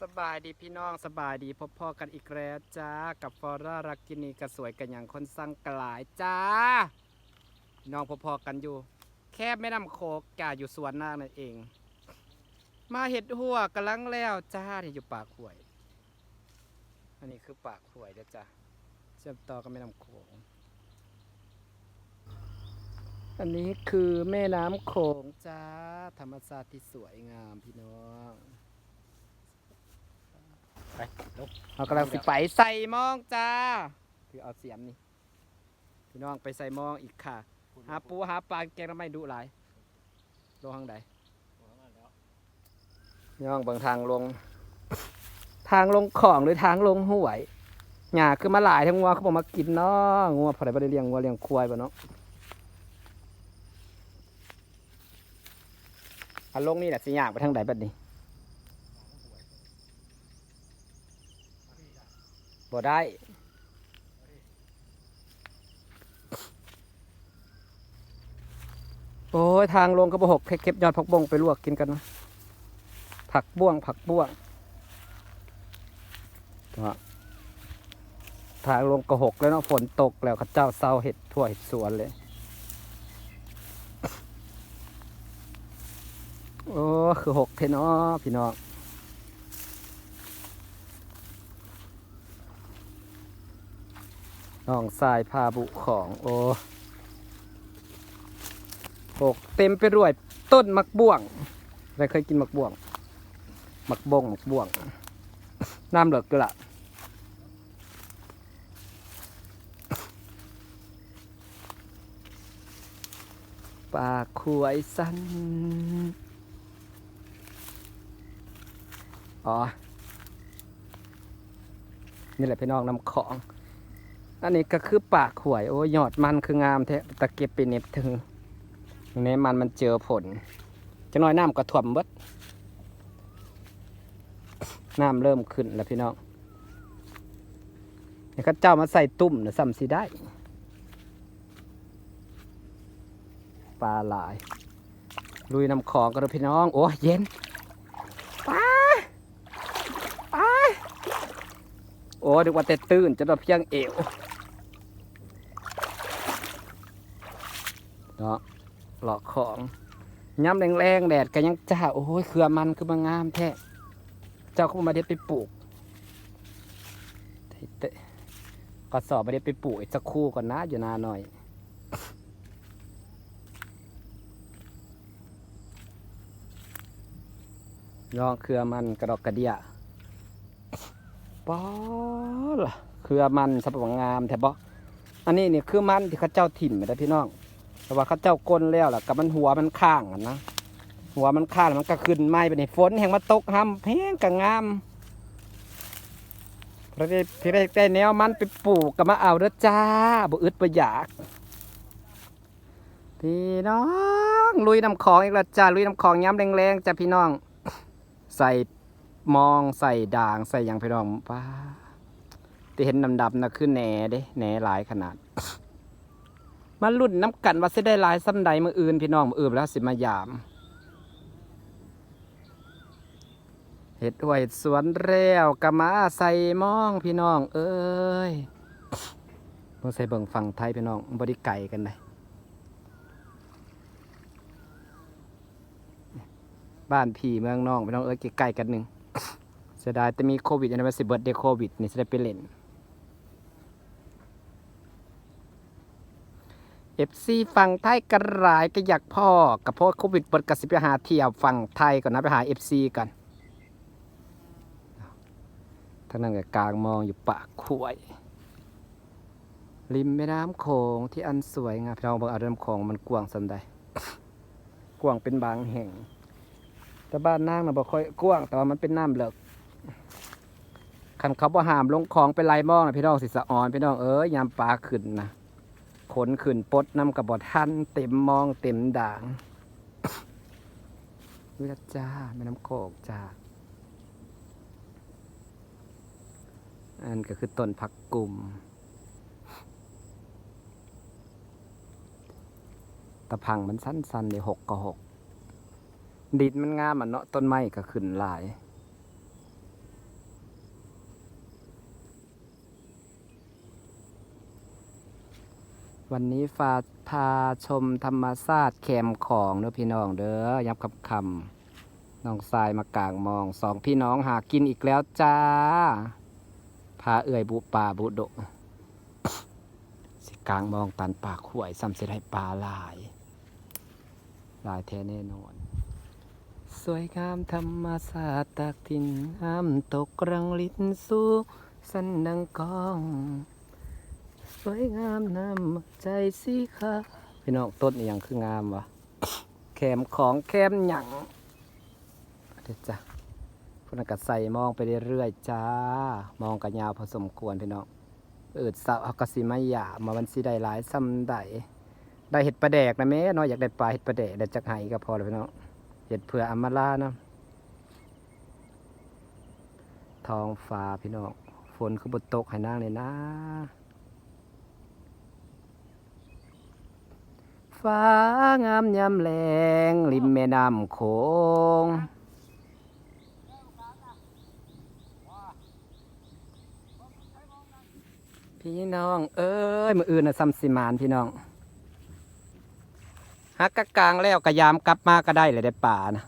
สบายดีพี่น้องสบายดีพบพ่อกันอีกแล้วจ้า กับฟอร่ารักกินีกระสวยกันอย่างคนสร้างกลายจ้า น้องพบพอกันอยู่ แค่ไม่นำโคกจ่าอยู่สวนนางนั่นเอง มาเห็ดหัวกำลังแล้วจ้าที่อยู่ปากห่วย อันนี้คือปากห่วยเด้อจ้าเชื่อมต่อกับแม่น้ำโขงอันนี้คือแม่น้ำโขงจ้าธรรมชาติที่สวยงามพี่น้อง เรากำลังสิไปใส่หมองจ้าคือเอาเสียมนี่พี่น้องไปใส่หมองอีกค่ะ หาปูหาปลาแกงน้ำไม่ดุหลายลงทางใดพี่น้องเบางทางลง ทางลงของหรือทางลงห้วยหญ้าคือมาหลายทั้งงัวเขาบอกมากินเนาะงัวพอได้บ่ได้เลี้ยงงัวเลี้ยงควายบ่เนาะอันลงนี่แหละสิย่างไปทางใดบัดนี้ บ่ได้ โอ้ย ทางลงก็บหกเก็บยอดผักบงไปลวกกินกันนะผักบ้วง ผักบ้วงทางลงก็หกแล้วเนาะฝนตกแล้วข้าเจ้าเศร้าเห็ดทั่วเห็ดสวนเลย โอ้ คือหกเทเนาะพี่น้อง น้องทรายพาบุของโอ้โกเต็มไปด้วยต้นมักบ่วงใครเคยกินมักบ่วง มักบงมักบ่วง น้ำเหลือกด้วยล่ะปลาขวยสั้น อ๋อ นี่แหละพี่น้องนำของ อันนี้ก็คือปากขวยโอ้ยยอดมันคืองามแท้ตะเกียบไปเน็บถึงอย่างนี้มันมันเจอผล จะน้อยน้ำก็ถ่วมบดน้ำเริ่มขึ้นแล้วพี่น้องนี่เขาเจ้ามาใส่ตุ่มนะซ้ำสิได้ ปลาหลาย ลุยน้ำของกันเลยพี่น้อง โอ้ยเย็นไปไปโอ้ดึกว่าแต่ตื่นจะมาเพียงเอว เนาะหลอกของย้ำแรงๆแดดก็ยังจ้าโอ้ยเครือมันคือมางามแท้เจ้าก็มาเด็ดไปปลูกก็สอบมาเด็ดไปปลูกอีกสักครู่ก่อนนะอยู่นาหน่อยยองเครือมันกระดอกกระเดียป๊อล่ะเครือมันสับปะงามแท้บ่อันนี้นี่คือมันที่ข้าเจ้าถิ่มไปได้พี่น้อง แต่ว่าเขาเจ้าก้นแล้วล่ะกับมันหัวมันข้างนะ หัวมันข้างมันก็ขึ้นไม้ไปในฝนแห่งมาตกห้ำแพงก็งามพระเดที่ได้ได้แนวมันไปปลูกก็มาเอาเด้อจ้าบ่อึดบ่อยากพี่น้องลุยน้ำของอีกแล้วจ้าลุยน้ำของย้ำแรงๆจ้าพี่น้อง ใส่มองใส่ด่างใส่ยังพี่น้องป้าที่เห็นดำๆนะคือแหน่เด้แหน่หลายขนาด มาลุ่นน้ำกันว่าสิได้ลายซ้ำใดมืออื่นพี่น้องมืออื่นแล้วสิมายามเห็ดหวยเห็ดสวนแล้วกะมาใส่มองพี่น้อง เอ้ยต้องใส่เบิ่งฝั่งไทยพี่น้องบไดิไก่กันเลยบ้านพี่เมืองน้องพี่น้องเอ้ยใกล้กันหนึ่งเสียดายแต่มีโควิดอันนั้นมันสิเบิร์ดเดย์โควิดนี่จะได้ไปเล่น เอฟซีฝั่งไทยกระรายก็อยากพ่อกับพ่อโควิดเปิดกระสิบไปหาเที่ยวฝั่งไทยก่อนนะไปหาเอฟซีกันทั้งนั้นก็กลางมองอยู่ปากขวย ริมแม่น้ำโขงที่อันสวยงามพี่น้องเบิ่งเอาน้ำโขงมันกว้างสันใดกว้างเป็นบางแห่ง แต่บ้านนางน่ะบ่ค่อยกว้างแต่ว่ามันเป็นน้ำเลิกคันเขาบ่หามลงคลองไปไล่มองนะพี่น้องสิสะออนพี่น้องเอ้ยยามปลาขึ้นนะ ขนขึ้นปดน้ำกับบ่ทันเต็มมองเต็มด่างวิรจ้าแม่น้ำโขงจ้าอันก็คือต้นผักกลุ่มตะพังมันสั้นๆเลยหกก็หกดินมันงามอะเนาะต้นไม้ก็ขึ้นหลาย วันนี้ฟาพาชมธรรมศาสตร์แคมของเด้อพี่น้องเด้อยับกับคำน้องทรายมากลางมองสองพี่น้องหากินอีกแล้วจ้า พาเอื่อยบุป่าบุดสิกลางมองตันปากขวยซ้ำเสร็จให้ปลาหลาย หลายแท้แน่นอน สวยงามธรรมศาสตร์ตากทินห้ามตกรังลินสู้สันดังกอง สวยงามน้ำใจสิค่ะพี่น้องต้นอหย่างคืองามวะแคมของแคมหยังเด็ดจ้ะพนักกัใส่มองไปเรื่อยๆจ้า มองกันยาวพอสมควรพี่น้องเอิดสาวเอากสิมาหยามาวันสิได้หลายซ้ำได้ได้เห็ดปลาแดกนะแม่น้อยอยากได้ปลาเห็ดปลาแดกได้จักไห้ก็พอแล้วพี่น้องเห็ดเผื่ออำมาลานะทองฟ้าพี่น้องฝนคือบตกให้นางเลยนะ ฟ้างามยามแลงริมแม่น้ำโขงพี่น้อง เอ้ยมืออื่นนะซัมสิมานพี่น้องฮักกะกลางแล้วกะยามกลับมาก็ได้เลยได้ป่านะ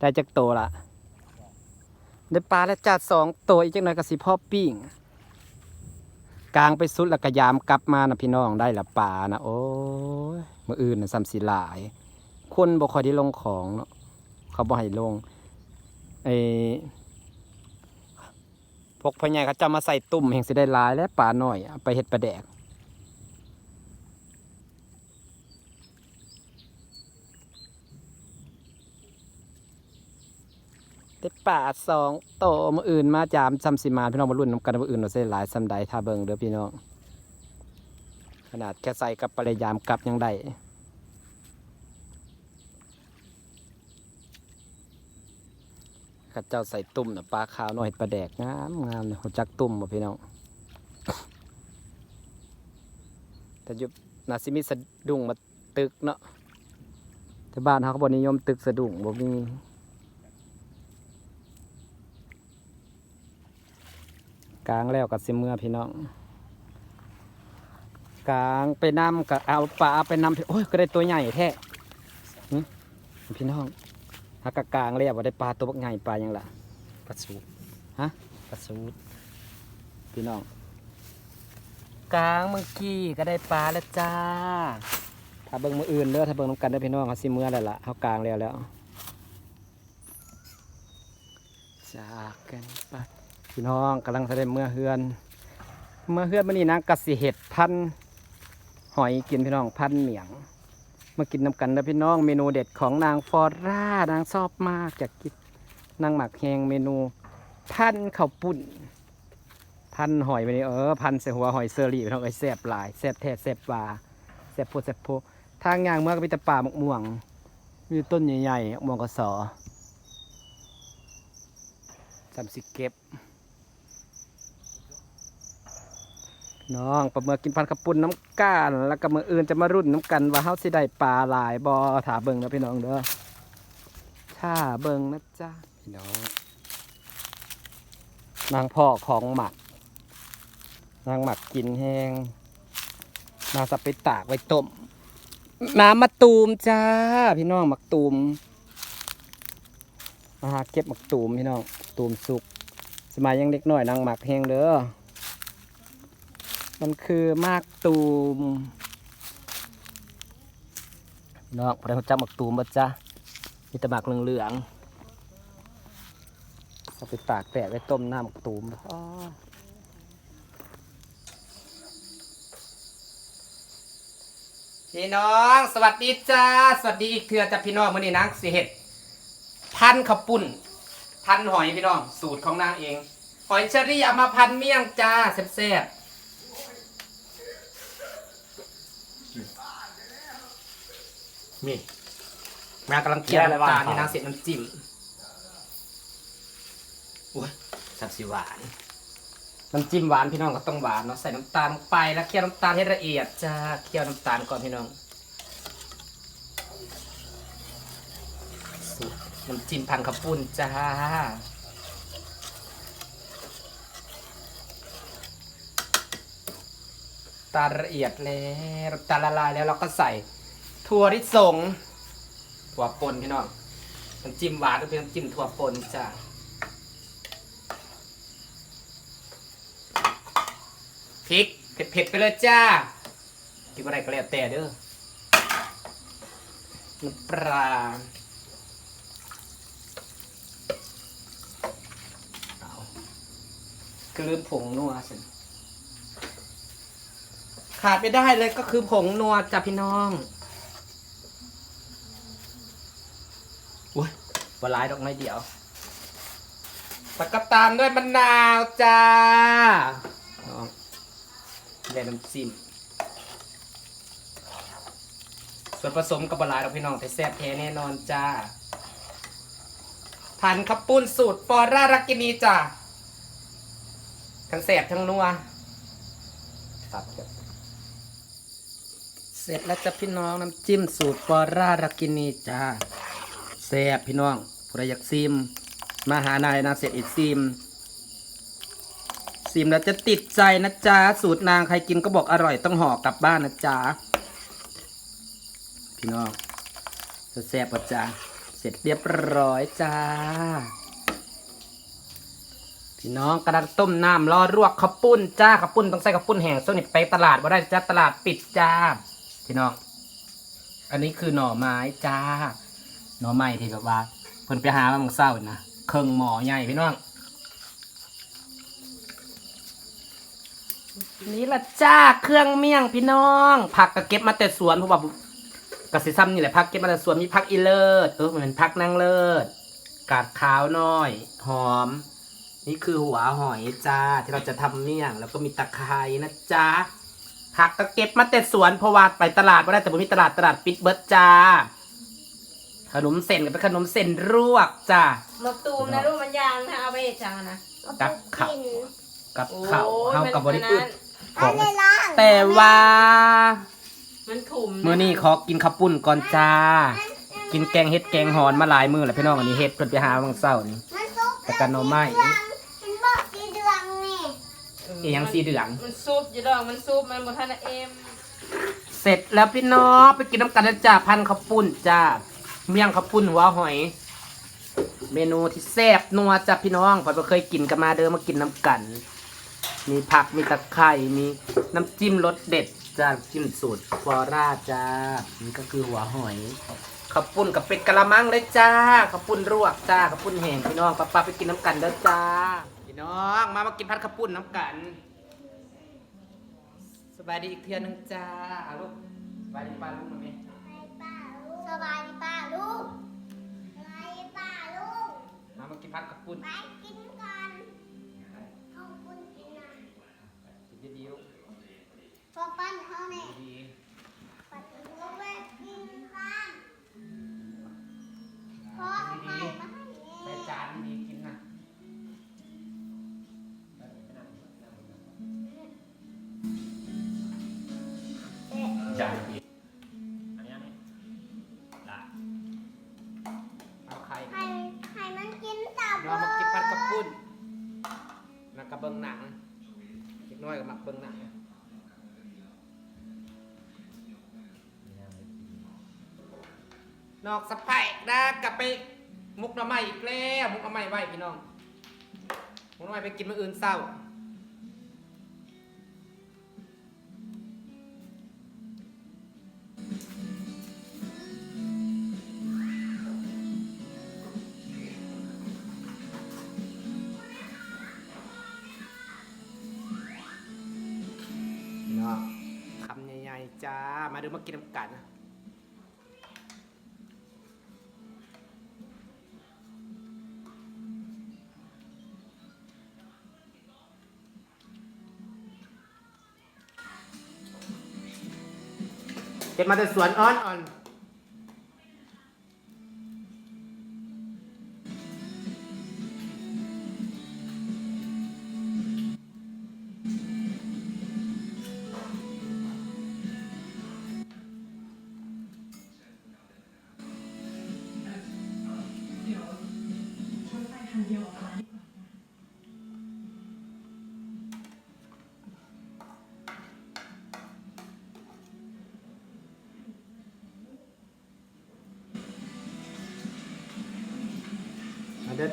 ได้จักโตละได้ปลาแล้วจัดสองตัวอีกจักหน่อยก็สิพ่อปิ้ง กลางไปสุดแล้วก็ยามกลับมานะพี่น้องได้ละป่านะโอ้ยมืออื่นนะซ้ำสิหลาย คนบ่ค่อยได้ลงของเนาะเขาบ่ให้ลงไอ้พวกพ่อใหญ่เขาจะมาใส่ตุ่มแห่งสิได้ลายและป่าน้อยไปเห็ดปลาแดก ได้ป่าสองโตมืออื่นมาจามซ้ำสิมาพี่น้องมารุ่นนำกันมืออื่นเราเส้นหลายซ้ำใดท่าเบิงเด้อพี่น้อง ขนาดแค่ใส่กับปริยามกลับยังได้ข้าเจ้าใส่ตุ่มนะปลาขาวหน่อยปลาแดกงามงามเลยหัวจักตุ่มบ่พี่น้องแต่ยุบนาซิมิสะดุ้งมาตึกเนาะแต่บ้านเขาก็บนิยมตึกสะดุ้งบ่มี กลางแล้วกับซิเมื่อพี่น้องกลางไปนำกับเอาปลาไปนำโอ้ยก็ได้ตัวใหญ่แท้หึพี่น้องฮักกะกลางเลยว่าได้ปลาตัวบักใหญ่ปลายังล่ะปลาสูตรฮะปลาสูตรพี่น้องกลางเมื่อกี้ก็ได้ปลาแล้วจ้า ถ้าเบิ่งมืออื่นเด้อถ้าเบิ่งน้ำกันเด้อพี่น้องเขาสิเมื่อแล้วล่ะเขากลางแล้วแล้วจากกันไป พี่น้องกำลังแสดงเมื่อเฮือน เมื่อเฮือนมันนี่นะกสิเห็ดพันหอยกินพี่น้องพันเหมียง มากินน้ำกันนะพี่น้องเมนูเด็ดของนางฟอร่านางชอบมากอยากกินนางหมักแหงเมนูพันข้าวปุ่นพันหอยไปนี่เออพันใส่หัวหอยเซอรี่พี่น้องไอ้ยแซ่บหลายแซ่บแท้แซ่บปลาแซ่บโพแซ่บโพทางย่างเมื่อก็มีแต่ป่าหมกม่วง มีต้นใหญ่ๆมะม่วงกระสอสามสิเก็บ น้องปลาเมือกินพันกระปุ่นน้ำก้านแล้วก็มืออื่นจะมารุ่นน้ำกันว่าเฮาสิได้ปลาหลายบอถาเบิงนะพี่น้องเด้อถ้าเบิงนะจ๊ะพี่น้องนางพ่อของหมัก นางหมักกินแห้งนางสับไปตากไว้ต้มน้ำมะตูมจ้า พี่น้องหมักตูมมาหาเก็บหมักตูมพี่น้องตูมสุก สมัยยังเด็กน้อยนางหมักแห้งเด้อ มันคือมากตูมน้องพอได้เขาจับหมักตูมบ่จ้ะมีแต่หมักเหลืองๆเอาไปตากแดดไว้ต้มน้ำหมักตูมอ้อพี่น้องสวัสดีจ้าสวัสดีอีกเทือจ้ะพี่น้องมื่อนี้นางสิเห็ดพันข้าวปุ้นพันหอยพี่น้อง สูตรของนางเอง หอยเชอรี่เอามาพันเมี่ยงจ้าแซ่บๆ มีแม่กำลังเคี่ยวน้ำตาลที่นางเสร็จน้ำจิ้มอุ้ยสับสีหวานน้ำจิ้มหวานพี่น้องก็ต้องหวานเนาะใส่น้ำตาลลงไปแล้วเคี่ยวน้ำตาลให้ละเอียดจ้าเคี่ยวน้ำตาลก่อนพี่น้องสูตรน้ำจิ้มพันข้าวปุ้นจ้าำตาลละเอียดแล้วน้ำตาลละลายแล้วเราก็ใส่ ถั่วลิสงถั่วป่นพี่น้องน้ำจิ้มหวานก็เป็นน้ำจิ้มถั่วป่นจ้ะพริกเผ็ดๆไปเลยจ้ากินอะไรก็แล้วแต่เด้อน้ำปลาเอาคือลืมผงนัวสิขาดไม่ได้เลยก็คือผงนัวจ้ะพี่น้องอุ้ย บลายดอกไม้เดียวแล้วก็ตามด้วยมะนาวจ้าน้องได้น้ำจิ้มส่วนผสมกับบหลายเราพี่น้องแต่แซ่บแท้แน่นอนจ้าทานข้าวปุ้นสูตรปอร่ารักกินีจ้าทั้งแซ่บทั้งนัวสับกันเสร็จแล้วจ้ะพี่น้องน้ำจิ้มสูตรปอร่ารักกินีจ้าแซ่บพี่น้อง ผู้ใดอยากซิม มาหานายนาเสร็จอีกซิมซิมแล้วจะติดใจนะจ๊ะ สูตรนางใครกินก็บอกอร่อยต้องห่อกลับบ้านนะจ๊ะ พี่น้องแซ่บปะจ้าเสร็จเรียบร้อยจ้า พี่น้องกระดังต้มน้ำรอรวกข้าวปุ้นจ้าข้าวปุ้นต้องใส่ข้าวปุ้นแห้งส่วนนี้ไปตลาดว่าได้จ้าตลาดปิดจ้า พี่น้อง อันนี้คือหน่อไม้จ้า หน่อไม้ที่แบบว่า พิ่นไปหามาเมื่อเช้านะเครื่องหมอใหญ่พี่น้องนี่ละจ้าเครื่องเมี่ยงพี่น้อง ผักก็เก็บมาแต่สวนเพราะว่ากสิซ้ำนี่แหละผักเก็บมาแต่สวนมีผักอีเลิศเออมันเป็นผักนางเลิศกาดขาวน้อย หอม นี่คือหัวหอยจ้าที่เราจะทำเมี่ยง แล้วก็มีตะไคร้นะจ้าผักก็เก็บมาแต่สวนเพราะว่าไปตลาดไม่ได้แต่บ่มีตลาดตลาดปิดเบิร์ดจ้า ขนมเส้นก็เป็นขนมเส้นรวกจ้ามาตูมนะลูกมันยางนะเอาไปเห็ดจังอะนะกับข้าวกับโอ้ข้าวเฮากับบริมันอึอัดนของแต่ว่ามันขุมะมื้อนี้ขอกินข้าวปุ้นก่อนจ้า กินแกงเฮ็ดแกงหอนมาหลายมื้อแล้วพี่น้องอันนี้เฮ็ดเพิ่นไปหาบางเช้านี่ มันซุปแต่กันหน่อไม้มันบอกสีเดืองนี่อีหยังสีเหลือง มันซุปอยู่ดอกมันซุปมันบนท่านเอ็มเสร็จแล้วพี่น้องไปกินน้ำกันนะจ้าพันข้าวปุ้นจ้า เมี่ยงข้าวปุ้นหัวหอย เมนูที่แซ่บนัวจ้าพี่น้องผมเคยกินกันมาเดิมมากินน้ำกัน มีผักมีตะไคร่มีน้ำจิ้มรสเด็ดจ้าจิ้มสูตรฟลอร่าจ้านี่ก็คือหัวหอยข้าวปุ้นกับเป็ดกะละมังเลยจ้าข้าวปุ้นรวกจ้าข้าวปุ้นแห้งพี่น้องป้าป้าไปกินน้ำกันเด้อจ้าพี่น้องมามากินพัดข้าวปุ้นน้ำกันสบายดีอีกเทือนึงจ้าอาลูกสบายดีป้าลูกมาไหมส บายดีป้าลูกสบายดีป้าลูกมามากินพัดข้าวปุ้นไปกินกันเอาคุณกินนะกินดีๆลูกพอปั้นเขาเนี่ยดีปั นอกสะพายนะกลับไปมุกหน้ำใหม่อีกแล้วมุกหน้ำใหม่ไหวพี่น้องมุกหน้ำใหม่ไปกินมื้ออื่นเศร้านะคำใหญ่ๆจ้า มาดูมากินน้ำกัน เก็บมาแต่สวนอ้อนอ่อน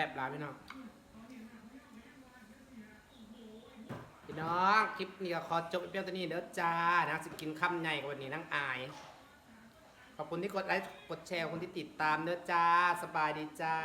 ซ่บหลายพี่น้องพี่น้องคลิปนี้ก็ขอจบไปเพียงเท่านี้เด้อจ้านะสิกินคำใหญ่กว่านี้นั่งอาย ขอบคุณที่กดไลค์กดแชร์คนที่ติดตามเด้อจ้า สบายดีจ้า